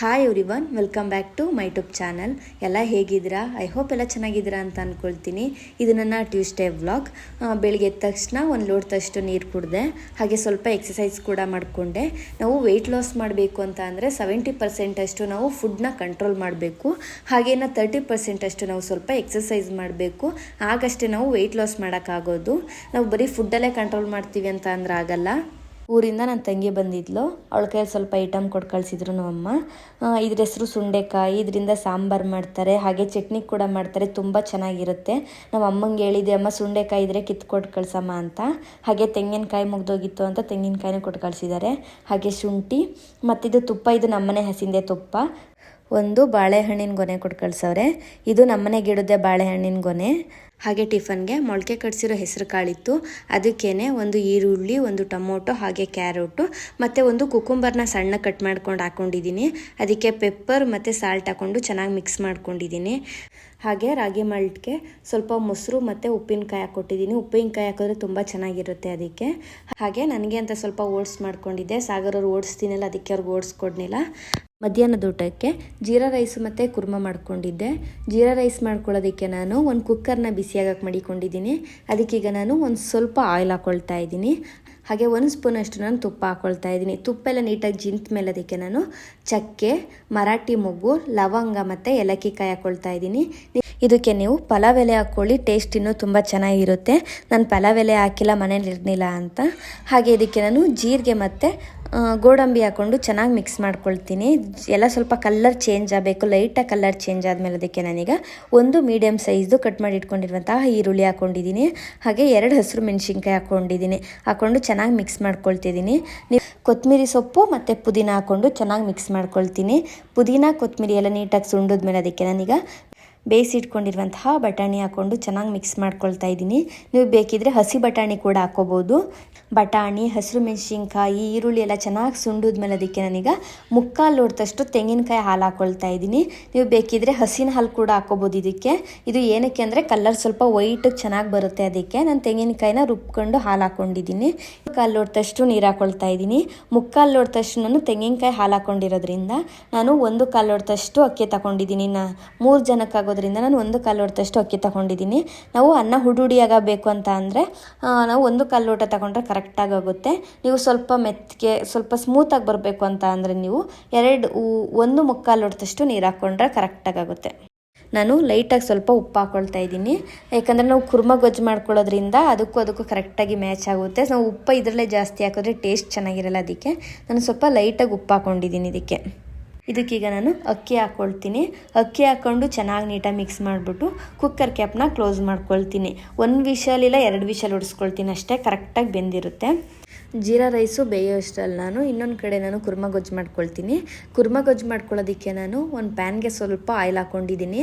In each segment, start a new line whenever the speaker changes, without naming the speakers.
Hi everyone welcome back to my tube channel ಎಲ್ಲ ಹೇಗಿದ್ದೀರಾ? I hope ಎಲ್ಲ ಚೆನ್ನಾಗಿದ್ದೀರಾ ಅಂತ ಅಂದ್ಕೊಳ್ತೀನಿ ಇದು ನನ್ನ ಟ್ಯೂಸ್ಡೇ ವ್ಲಾಗ್ ಬೆಳಿಗ್ಗೆ ಎದ್ದ ತಕ್ಷಣ ಒಂದು ಲೋಟದಷ್ಟು ನೀರು ಕುಡಿದೆ, ಹಾಗೆ ಸ್ವಲ್ಪ ಎಕ್ಸಸೈಸ್ ಕೂಡ ಮಾಡಿಕೊಂಡೆ. ನಾವು ವೆಯ್ಟ್ ಲಾಸ್ ಮಾಡಬೇಕು ಅಂತ ಅಂದರೆ ಸೆವೆಂಟಿ ಪರ್ಸೆಂಟಷ್ಟು ನಾವು ಫುಡ್ನ ಕಂಟ್ರೋಲ್ ಮಾಡಬೇಕು. ಹಾಗೇನ ತರ್ಟಿ ಪರ್ಸೆಂಟಷ್ಟು ನಾವು ಸ್ವಲ್ಪ ಎಕ್ಸಸೈಸ್ ಮಾಡಬೇಕು. ಆಗಷ್ಟೇ ನಾವು ವೆಯ್ಟ್ ಲಾಸ್ ಮಾಡೋಕ್ಕಾಗೋದು. ನಾವು ಬರೀ ಫುಡ್ಡಲ್ಲೇ ಕಂಟ್ರೋಲ್ ಮಾಡ್ತೀವಿ ಅಂತ ಅಂದ್ರೆ ಆಗಲ್ಲ. ಊರಿಂದ ನನ್ನ ತಂಗಿ ಬಂದಿದ್ಲು. ಅವಳ ಕೈಯಲ್ಲಿ ಸ್ವಲ್ಪ ಐಟಮ್ ಕೊಟ್ಟು ಕಳಿಸಿದ್ರು ನಮ್ಮಮ್ಮ. ಇದ್ರ ಹೆಸರು ಸುಂಡೆಕಾಯಿ, ಇದರಿಂದ ಸಾಂಬಾರು ಮಾಡ್ತಾರೆ, ಹಾಗೆ ಚಟ್ನಿ ಕೂಡ ಮಾಡ್ತಾರೆ, ತುಂಬ ಚೆನ್ನಾಗಿರುತ್ತೆ. ನಮ್ಮ ಅಮ್ಮಂಗೆ ಹೇಳಿದೆ, ಅಮ್ಮ, ಸುಂಡೆಕಾಯಿ ಇದ್ರೆ ಕಿತ್ಕೊಟ್ಟು ಕಳ್ಸಮ್ಮ ಅಂತ. ಹಾಗೆ ತೆಂಗಿನಕಾಯಿ ಮುಗ್ದೋಗಿತ್ತು ಅಂತ ತೆಂಗಿನಕಾಯಿನೂ ಕೊಟ್ಟು ಕಳಿಸಿದ್ದಾರೆ. ಹಾಗೆ ಶುಂಠಿ ಮತ್ತಿದು ತುಪ್ಪ, ಇದು ನಮ್ಮನೆ ಹಸಿಂದೆ ತುಪ್ಪ. ಒಂದು ಬಾಳೆಹಣ್ಣಿನ ಗೊನೆ ಕೊಟ್ಟು ಕಳ್ಸವ್ರೆ. ಇದು ನಮ್ಮನೆ ಗಿಡದ ಬಾಳೆಹಣ್ಣಿನ ಗೊನೆ. ಹಾಗೆ ಟಿಫನ್ಗೆ ಮೊಳಕೆ ಕಟ್ಸಿರೋ ಹೆಸರು ಕಾಳಿತ್ತು. ಅದಕ್ಕೇ ಒಂದು ಈರುಳ್ಳಿ, ಒಂದು ಟೊಮೊಟೊ, ಹಾಗೆ ಕ್ಯಾರೋಟು, ಮತ್ತು ಒಂದು ಕುಕುಂಬರ್ನ ಸಣ್ಣ ಕಟ್ ಮಾಡ್ಕೊಂಡು ಹಾಕ್ಕೊಂಡಿದ್ದೀನಿ ಅದಕ್ಕೆ ಪೆಪ್ಪರ್ ಮತ್ತು ಸಾಲ್ಟ್ ಹಾಕ್ಕೊಂಡು ಚೆನ್ನಾಗಿ ಮಿಕ್ಸ್ ಮಾಡ್ಕೊಂಡಿದ್ದೀನಿ. ಹಾಗೆ ರಾಗಿ ಮಾಲ್ಟ್ಗೆ ಸ್ವಲ್ಪ ಮೊಸರು ಮತ್ತು ಉಪ್ಪಿನಕಾಯಿ ಹಾಕ್ಕೊಟ್ಟಿದ್ದೀನಿ. ಉಪ್ಪಿನಕಾಯಿ ಹಾಕಿದ್ರೆ ತುಂಬ ಚೆನ್ನಾಗಿರುತ್ತೆ ಅದಕ್ಕೆ. ಹಾಗೆ ನನಗೆ ಅಂತ ಸ್ವಲ್ಪ ಓಟ್ಸ್ ಮಾಡ್ಕೊಂಡಿದ್ದೆ. ಸಾಗರವ್ರು ಓಡಿಸ್ತೀನಲ್ಲ ಅದಕ್ಕೆ ಅವ್ರಿಗೆ ಓಡಿಸ್ಕೊಡ್ನಿಲ್ಲ ಮಧ್ಯಾಹ್ನದ ಊಟಕ್ಕೆ ಜೀರಾ ರೈಸ್ ಮತ್ತು ಕುರ್ಮ ಮಾಡ್ಕೊಂಡಿದ್ದೆ. ಜೀರಾ ರೈಸ್ ಮಾಡ್ಕೊಳ್ಳೋದಕ್ಕೆ ನಾನು ಒಂದು ಕುಕ್ಕರ್ನ ಬಿಸಿಯಾಗಕ್ಕೆ ಮಡಿಕೊಂಡಿದ್ದೀನಿ. ಅದಕ್ಕೀಗ ನಾನು ಒಂದು ಸ್ವಲ್ಪ ಆಯಿಲ್ ಹಾಕ್ಕೊಳ್ತಾ ಇದ್ದೀನಿ. ಹಾಗೆ ಒಂದು ಸ್ಪೂನಷ್ಟು ನಾನು ತುಪ್ಪ ಹಾಕ್ಕೊಳ್ತಾ ಇದ್ದೀನಿ. ತುಪ್ಪ ಎಲ್ಲ ನೀಟಾಗಿ ಜಿಂತ ಮೇಲೆ ಅದಕ್ಕೆ ನಾನು ಚಕ್ಕೆ, ಮರಾಠಿ ಮೊಗ್ಗು, ಲವಂಗ ಮತ್ತು ಏಲಕ್ಕಿ ಕಾಯಿ ಹಾಕ್ಕೊಳ್ತಾ ಇದ್ದೀನಿ. ಇದಕ್ಕೆ ನೀವು ಪಲಾವ್ ಎಲೆ ಹಾಕ್ಕೊಳ್ಳಿ ಟೇಸ್ಟ್ ಇನ್ನೂ ತುಂಬ ಚೆನ್ನಾಗಿರುತ್ತೆ. ನಾನು ಪಲಾವ್ ಎಲೆ ಹಾಕಿಲ್ಲ, ಮನೇಲಿ ಇರಲಿಲ್ಲ ಅಂತ. ಹಾಗೆ ಇದಕ್ಕೆ ನಾನು ಜೀರಿಗೆ ಮತ್ತು ಗೋಡಂಬಿ ಹಾಕ್ಕೊಂಡು ಚೆನ್ನಾಗಿ ಮಿಕ್ಸ್ ಮಾಡ್ಕೊಳ್ತೀನಿ. ಎಲ್ಲ ಸ್ವಲ್ಪ ಕಲರ್ ಚೇಂಜ್ ಆಗಬೇಕು ಲೈಟಾಗಿ ಕಲರ್ ಚೇಂಜ್ ಆದಮೇಲೆ ಅದಕ್ಕೆ ನಾನೀಗ ಒಂದು ಮೀಡಿಯಮ್ ಸೈಜ್ದು ಕಟ್ ಮಾಡಿ ಇಟ್ಕೊಂಡಿರುವಂತಹ ಈರುಳ್ಳಿ ಹಾಕ್ಕೊಂಡಿದ್ದೀನಿ ಹಾಗೆ ಎರಡು ಹಸಿರು ಮೆಣಸಿನ್ಕಾಯಿ ಹಾಕ್ಕೊಂಡಿದ್ದೀನಿ ಹಾಕ್ಕೊಂಡು ಚೆನ್ನಾಗಿ ಮಿಕ್ಸ್ ಮಾಡ್ಕೊಳ್ತಿದ್ದೀನಿ. ಕೊತ್ತಂಬರಿ ಸೊಪ್ಪು ಮತ್ತು ಪುದೀನ ಹಾಕ್ಕೊಂಡು ಚೆನ್ನಾಗಿ ಮಿಕ್ಸ್ ಮಾಡ್ಕೊಳ್ತೀನಿ. ಪುದೀನ ಕೊತ್ತಂಬರಿ ಎಲ್ಲ ನೀಟಾಗಿ ಸುಂಡಿದ್ಮೇಲೆ ಅದಕ್ಕೆ ನಾನೀಗ ಬೇಯಿಸಿಟ್ಕೊಂಡಿರುವಂತಹ ಬಟಾಣಿ ಹಾಕ್ಕೊಂಡು ಚೆನ್ನಾಗಿ ಮಿಕ್ಸ್ ಮಾಡ್ಕೊಳ್ತಾ ಇದ್ದೀನಿ. ನೀವು ಬೇಕಿದ್ರೆ ಹಸಿ ಬಟಾಣಿ ಕೂಡ ಹಾಕ್ಕೋಬೋದು ಬಟಾಣಿ, ಹಸಿರು ಮೆಣಸಿನ್ಕಾಯಿ, ಈರುಳ್ಳಿ ಎಲ್ಲ ಚೆನ್ನಾಗಿ ಸುಂಡಿದ್ಮೇಲೆ ಅದಕ್ಕೆ ನಾನೀಗ ಮುಕ್ಕಾಲು ಲೋಡ್ದಷ್ಟು ತೆಂಗಿನಕಾಯಿ ಹಾಲು ಹಾಕ್ಕೊಳ್ತಾ ಇದ್ದೀನಿ. ನೀವು ಬೇಕಿದ್ರೆ ಹಸಿನ ಹಾಲು ಕೂಡ ಹಾಕೋಬೋದು ಇದಕ್ಕೆ. ಇದು ಏನಕ್ಕೆ ಅಂದರೆ ಕಲರ್ ಸ್ವಲ್ಪ ವೈಟಿಗೆ ಚೆನ್ನಾಗಿ ಬರುತ್ತೆ ಅದಕ್ಕೆ. ನಾನು ತೆಂಗಿನಕಾಯಿನ ರುಬ್ಕೊಂಡು ಹಾಲು ಹಾಕ್ಕೊಂಡಿದ್ದೀನಿ ಮುಕ್ಕಾಲು ಲೋಡ್ದಷ್ಟು ನೀರು ಹಾಕ್ಕೊಳ್ತಾ ಇದ್ದೀನಿ. ಮುಕ್ಕಾಲು ಲೋಡ್ದಷ್ಟು ನಾನು ತೆಂಗಿನಕಾಯಿ ಹಾಲು ಹಾಕ್ಕೊಂಡಿರೋದ್ರಿಂದ ನಾನು ಒಂದು ಕಾಲು ಲೋಡ್ದಷ್ಟು ಅಕ್ಕಿ ತಗೊಂಡಿದ್ದೀನಿ. ನಾ ಮೂರು ಜನಕ್ಕಾಗೋದ್ರಿಂದ ನಾನು ಒಂದು ಕಾಲು ಲೋಟದಷ್ಟು ಅಕ್ಕಿ ತಗೊಂಡಿದ್ದೀನಿ. ನಾವು ಅನ್ನ ಹುಡುಡಿಯಾಗಬೇಕು ಅಂತ ಅಂದರೆ ನಾವು ಒಂದು ಕಾಲು ಲೋಟ ತಗೊಂಡ್ರೆ ಕರೆಕ್ಟಾಗಿ ಆಗುತ್ತೆ. ನೀವು ಸ್ವಲ್ಪ ಮೆತ್ತಗೆ, ಸ್ವಲ್ಪ ಸ್ಮೂತಾಗಿ ಬರಬೇಕು ಅಂತ ಅಂದರೆ ನೀವು ಎರಡು ಒಂದು ಮುಕ್ಕಾಲು ಹೊಡೆದಷ್ಟು ನೀರು ಹಾಕ್ಕೊಂಡ್ರೆ ಕರೆಕ್ಟಾಗಿ ಆಗುತ್ತೆ. ನಾನು ಲೈಟಾಗಿ ಸ್ವಲ್ಪ ಉಪ್ಪು ಹಾಕ್ಕೊಳ್ತಾ ಇದ್ದೀನಿ. ಯಾಕಂದರೆ ನಾವು ಕುರ್ಮ ಗೊಜ್ಜು ಮಾಡ್ಕೊಳ್ಳೋದ್ರಿಂದ ಅದಕ್ಕೂ ಅದಕ್ಕೂ ಕರೆಕ್ಟಾಗಿ ಮ್ಯಾಚ್ ಆಗುತ್ತೆ. ನಾವು ಉಪ್ಪು ಇದರಲ್ಲೇ ಜಾಸ್ತಿ ಹಾಕಿದ್ರೆ ಟೇಸ್ಟ್ ಚೆನ್ನಾಗಿರಲ್ಲ ಅದಕ್ಕೆ. ನಾನು ಸ್ವಲ್ಪ ಲೈಟಾಗಿ ಉಪ್ಪು ಹಾಕ್ಕೊಂಡಿದ್ದೀನಿ ಇದಕ್ಕೆ. ಇದಕ್ಕೀಗ ನಾನು ಅಕ್ಕಿ ಹಾಕ್ಕೊಳ್ತೀನಿ ಅಕ್ಕಿ ಹಾಕ್ಕೊಂಡು ಚೆನ್ನಾಗಿ ನೀಟಾಗಿ ಮಿಕ್ಸ್ ಮಾಡಿಬಿಟ್ಟು ಕುಕ್ಕರ್ ಕ್ಯಾಪ್ನ ಕ್ಲೋಸ್ ಮಾಡ್ಕೊಳ್ತೀನಿ. ಒಂದು ಇಲ್ಲ, ಎರಡು ವಿಷಲ್ ಹೊಡಿಸ್ಕೊಳ್ತೀನಿ ಅಷ್ಟೇ ಕರೆಕ್ಟಾಗಿ ಬೆಂದಿರುತ್ತೆ. ಜೀರಾ ರೈಸು ಬೇಯೋ ಬೇಯೋಷ್ಟರಲ್ಲಿ ನಾನು, ಇನ್ನೊಂದು ಕಡೆ ನಾನು ಕುರ್ಮ ಗೊಜ್ಜು ಮಾಡ್ಕೊಳ್ತೀನಿ. ಕುರ್ಮ ಗೊಜ್ಜು ಮಾಡ್ಕೊಳ್ಳೋದಕ್ಕೆ ನಾನು ಒಂದು ಪ್ಯಾನ್ಗೆ ಸ್ವಲ್ಪ ಆಯಿಲ್ ಹಾಕ್ಕೊಂಡಿದ್ದೀನಿ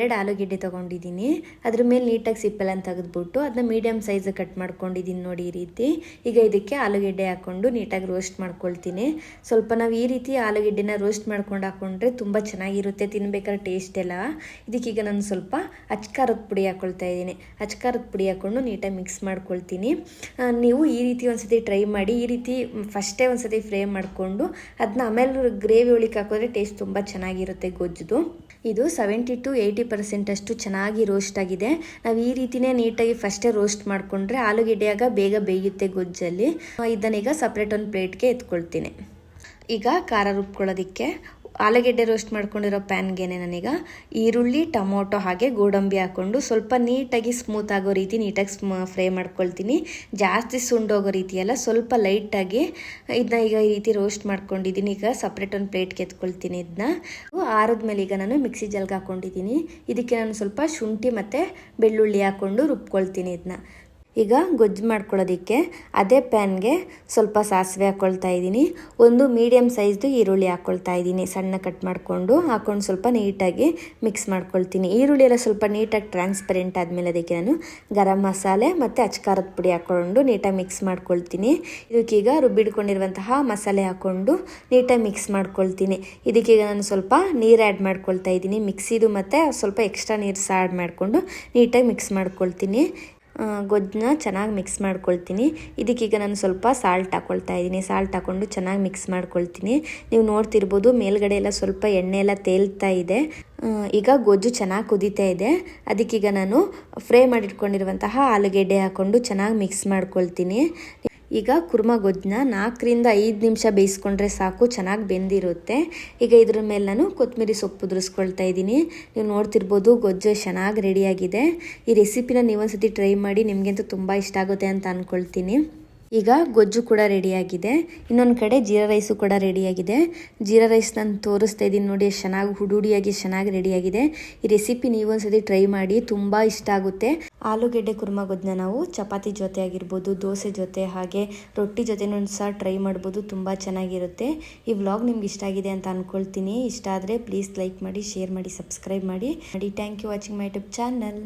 ಎರಡು ಆಲೂಗಡ್ಡೆ ತೊಗೊಂಡಿದ್ದೀನಿ. ಅದ್ರ ಮೇಲೆ ನೀಟಾಗಿ ಸಿಪ್ಪೆಲ್ಲ ತೆಗೆದ್ಬಿಟ್ಟು ಅದನ್ನ ಮೀಡಿಯಮ್ ಸೈಜ್ ಕಟ್ ಮಾಡ್ಕೊಂಡಿದ್ದೀನಿ ನೋಡಿ ಈ ರೀತಿ. ಈಗ ಇದಕ್ಕೆ ಆಲೂಗಡ್ಡೆ ಹಾಕ್ಕೊಂಡು ನೀಟಾಗಿ ರೋಸ್ಟ್ ಮಾಡ್ಕೊಳ್ತೀನಿ. ಸ್ವಲ್ಪ ನಾವು ಈ ರೀತಿ ಆಲೂಗಡ್ಡೆನ ರೋಸ್ಟ್ ಮಾಡ್ಕೊಂಡು ಹಾಕ್ಕೊಂಡ್ರೆ ತುಂಬ ಚೆನ್ನಾಗಿರುತ್ತೆ, ತಿನ್ಬೇಕಾದ್ರೆ ಟೇಸ್ಟ್ ಎಲ್ಲ. ಇದಕ್ಕೀಗ ನಾನು ಸ್ವಲ್ಪ ಅಚ್ಕಾರದ ಪುಡಿ ಹಾಕ್ಕೊಳ್ತಾ ಇದ್ದೀನಿ. ಅಚ್ಕಾರದ ಪುಡಿ ಹಾಕ್ಕೊಂಡು ನೀಟಾಗಿ ಮಿಕ್ಸ್ ಮಾಡ್ಕೊಳ್ತೀನಿ. ನೀವು ಈ ರೀತಿ ಒಂದ್ಸತಿ ಟ್ರೈ ಮಾಡಿ ಈ ರೀತಿ ಫಸ್ಟೇ ಒಂದ್ಸತಿ ಫ್ರೈ ಮಾಡಿಕೊಂಡು ಅದನ್ನ ಆಮೇಲೆ ಗ್ರೇವಿ ಒಳಗೆ ಹಾಕಿದ್ರೆ ಟೇಸ್ಟ್ ತುಂಬ ಚೆನ್ನಾಗಿರುತ್ತೆ ಗೊಜ್ಜುದು. ಇದು ಸೆವೆಂಟಿ ಟು ಏಯ್ಟಿ ಪರ್ಸೆಂಟ್ ಅಷ್ಟು ಚೆನ್ನಾಗಿ ರೋಸ್ಟ್ ಆಗಿದೆ. ನಾವು ಈ ರೀತಿನೇ ನೀಟಾಗಿ ಫಸ್ಟೇ ರೋಸ್ಟ್ ಮಾಡಿಕೊಂಡ್ರೆ ಆಲೂಗೆಡ್ಡೆಯಾಗ ಬೇಗ ಬೇಯುತ್ತೆ ಗೊಜ್ಜಲ್ಲಿ. ಇದನ್ನೀಗ ಸಪ್ರೇಟ್ ಒಂದು ಪ್ಲೇಟ್ಗೆ ಎತ್ಕೊಳ್ತೀನಿ. ಈಗ ಖಾರ ರುಬ್ಕೊಳ್ಳೋದಕ್ಕೆ ಆಲೂಗೆಡ್ಡೆ ರೋಸ್ಟ್ ಮಾಡ್ಕೊಂಡಿರೋ ಪ್ಯಾನ್ಗೆನೆ ನಾನೀಗ ಈರುಳ್ಳಿ, ಟೊಮೊಟೊ ಹಾಗೆ ಗೋಡಂಬಿ ಹಾಕ್ಕೊಂಡು ಸ್ವಲ್ಪ ನೀಟಾಗಿ ಸ್ಮೂತ್ ಆಗೋ ರೀತಿ ನೀಟಾಗಿ ಸ್ಮ ಫ್ರೈ ಮಾಡ್ಕೊಳ್ತೀನಿ. ಜಾಸ್ತಿ ಸುಂಡೋಗೋ ರೀತಿಯೆಲ್ಲ ಸ್ವಲ್ಪ ಲೈಟಾಗಿ ಇದನ್ನ ಈಗ ಈ ರೀತಿ ರೋಸ್ಟ್ ಮಾಡ್ಕೊಂಡಿದ್ದೀನಿ. ಈಗ ಸಪ್ರೇಟ್ ಒಂದು ಪ್ಲೇಟ್ಗೆ ಎತ್ಕೊಳ್ತೀನಿ ಇದನ್ನ ಆರದ್ಮೇಲೆ ಈಗ ನಾನು ಮಿಕ್ಸಿ ಜಲ್ಗೆ ಹಾಕ್ಕೊಂಡಿದ್ದೀನಿ ಇದಕ್ಕೆ ನಾನು ಸ್ವಲ್ಪ ಶುಂಠಿ ಮತ್ತು ಬೆಳ್ಳುಳ್ಳಿ ಹಾಕ್ಕೊಂಡು ರುಬ್ಕೊಳ್ತೀನಿ ಇದನ್ನ ಈಗ ಗೊಜ್ಜು ಮಾಡ್ಕೊಳ್ಳೋದಕ್ಕೆ ಅದೇ ಪ್ಯಾನ್ಗೆ ಸ್ವಲ್ಪ ಸಾಸಿವೆ ಹಾಕ್ಕೊಳ್ತಾ ಇದ್ದೀನಿ. ಒಂದು ಮೀಡಿಯಮ್ ಸೈಜ್ದು ಈರುಳ್ಳಿ ಹಾಕ್ಕೊಳ್ತಾ ಇದ್ದೀನಿ. ಸಣ್ಣ ಕಟ್ ಮಾಡಿಕೊಂಡು ಹಾಕ್ಕೊಂಡು ಸ್ವಲ್ಪ ನೀಟಾಗಿ ಮಿಕ್ಸ್ ಮಾಡ್ಕೊಳ್ತೀನಿ. ಈರುಳ್ಳಿ ಎಲ್ಲ ಸ್ವಲ್ಪ ನೀಟಾಗಿ ಟ್ರಾನ್ಸ್ಪರೆಂಟ್ ಆದಮೇಲೆ ಅದಕ್ಕೆ ನಾನು ಗರಂ ಮಸಾಲೆ ಮತ್ತು ಅಚ್ಕಾರದ ಪುಡಿ ಹಾಕ್ಕೊಂಡು ನೀಟಾಗಿ ಮಿಕ್ಸ್ ಮಾಡ್ಕೊಳ್ತೀನಿ. ಇದಕ್ಕೀಗ ರುಬ್ಬಿಡ್ಕೊಂಡಿರುವಂತಹ ಮಸಾಲೆ ಹಾಕ್ಕೊಂಡು ನೀಟಾಗಿ ಮಿಕ್ಸ್ ಮಾಡ್ಕೊಳ್ತೀನಿ. ಇದಕ್ಕೀಗ ನಾನು ಸ್ವಲ್ಪ ನೀರು ಆ್ಯಡ್ ಮಾಡ್ಕೊಳ್ತಾ ಇದ್ದೀನಿ. ಮಿಕ್ಸಿದು ಮತ್ತು ಸ್ವಲ್ಪ ಎಕ್ಸ್ಟ್ರಾ ನೀರು ಸಹ ಆ್ಯಡ್ ಮಾಡಿಕೊಂಡು ನೀಟಾಗಿ ಮಿಕ್ಸ್ ಮಾಡ್ಕೊಳ್ತೀನಿ. ಗೊಜ್ಜನ್ನ ಚೆನ್ನಾಗಿ ಮಿಕ್ಸ್ ಮಾಡ್ಕೊಳ್ತೀನಿ. ಇದಕ್ಕೀಗ ನಾನು ಸ್ವಲ್ಪ ಸಾಲ್ಟ್ ಹಾಕ್ಕೊಳ್ತಾ ಇದ್ದೀನಿ. ಸಾಲ್ಟ್ ಹಾಕ್ಕೊಂಡು ಚೆನ್ನಾಗಿ ಮಿಕ್ಸ್ ಮಾಡ್ಕೊಳ್ತೀನಿ. ನೀವು ನೋಡ್ತಿರ್ಬೋದು ಮೇಲ್ಗಡೆ ಎಲ್ಲ ಸ್ವಲ್ಪ ಎಣ್ಣೆ ಎಲ್ಲ ತೇಲ್ತಾ ಇದೆ. ಈಗ ಗೊಜ್ಜು ಚೆನ್ನಾಗಿ ಕುದಿತಾ ಇದೆ. ಅದಕ್ಕೀಗ ನಾನು ಫ್ರೈ ಮಾಡಿಟ್ಕೊಂಡಿರುವಂತಹ ಆಲೂಗೆಡ್ಡೆ ಹಾಕ್ಕೊಂಡು ಚೆನ್ನಾಗಿ ಮಿಕ್ಸ್ ಮಾಡ್ಕೊಳ್ತೀನಿ. ಈಗ ಕುರ್ಮ ಗೊಜ್ಜನ್ನ ನಾಲ್ಕರಿಂದ ಐದು ನಿಮಿಷ ಬೇಯಿಸ್ಕೊಂಡ್ರೆ ಸಾಕು, ಚೆನ್ನಾಗಿ ಬೆಂದಿರುತ್ತೆ. ಈಗ ಇದ್ರ ಮೇಲೆ ನಾನು ಕೊತ್ತಂಬರಿ ಸೊಪ್ಪು ಉದುರಿಸ್ಕೊಳ್ತಾ ಇದ್ದೀನಿ. ನೀವು ನೋಡ್ತಿರ್ಬೋದು ಗೊಜ್ಜು ಚೆನ್ನಾಗಿ ರೆಡಿಯಾಗಿದೆ ಈ ರೆಸಿಪಿನ ನೀವೊಂದ್ಸತಿ ಟ್ರೈ ಮಾಡಿ ನಿಮಗಂತೂ ತುಂಬ ಇಷ್ಟ ಆಗುತ್ತೆ ಅಂತ ಅಂದ್ಕೊಳ್ತೀನಿ ಈಗ ಗೊಜ್ಜು ಕೂಡ ರೆಡಿಯಾಗಿದೆ. ಇನ್ನೊಂದು ಕಡೆ ಜೀರಾ ರೈಸು ಕೂಡ ರೆಡಿಯಾಗಿದೆ. ಜೀರಾ ರೈಸ್ ನಾನು ತೋರಿಸ್ತಾ ಇದ್ದೀನಿ ನೋಡಿ ಎಷ್ಟು ಚೆನ್ನಾಗಿ ಹುಡುಡಿಯಾಗಿ ಚೆನ್ನಾಗಿ ರೆಡಿಯಾಗಿದೆ. ಈ ರೆಸಿಪಿ ನೀವೊಂದ್ಸತಿ ಟ್ರೈ ಮಾಡಿ, ತುಂಬ ಇಷ್ಟ ಆಗುತ್ತೆ. ಆಲೂಗೆಡ್ಡೆ ಕುರ್ಮ ಗೊಜ್ಜನ್ನ ನಾವು ಚಪಾತಿ ಜೊತೆ ಆಗಿರ್ಬೋದು, ದೋಸೆ ಜೊತೆ, ಹಾಗೆ ರೊಟ್ಟಿ ಜೊತೆನೂ ಸಹ ಟ್ರೈ ಮಾಡ್ಬೋದು, ತುಂಬ ಚೆನ್ನಾಗಿರುತ್ತೆ. ಈ ವ್ಲಾಗ್ ನಿಮ್ಗೆ ಇಷ್ಟ ಆಗಿದೆ ಅಂತ ಅಂದ್ಕೊಳ್ತೀನಿ ಇಷ್ಟ ಆದರೆ ಪ್ಲೀಸ್ ಲೈಕ್ ಮಾಡಿ, ಶೇರ್ ಮಾಡಿ, ಸಬ್ಸ್ಕ್ರೈಬ್ ಮಾಡಿ. ಮಾಡಿ thank you watching my YouTube channel.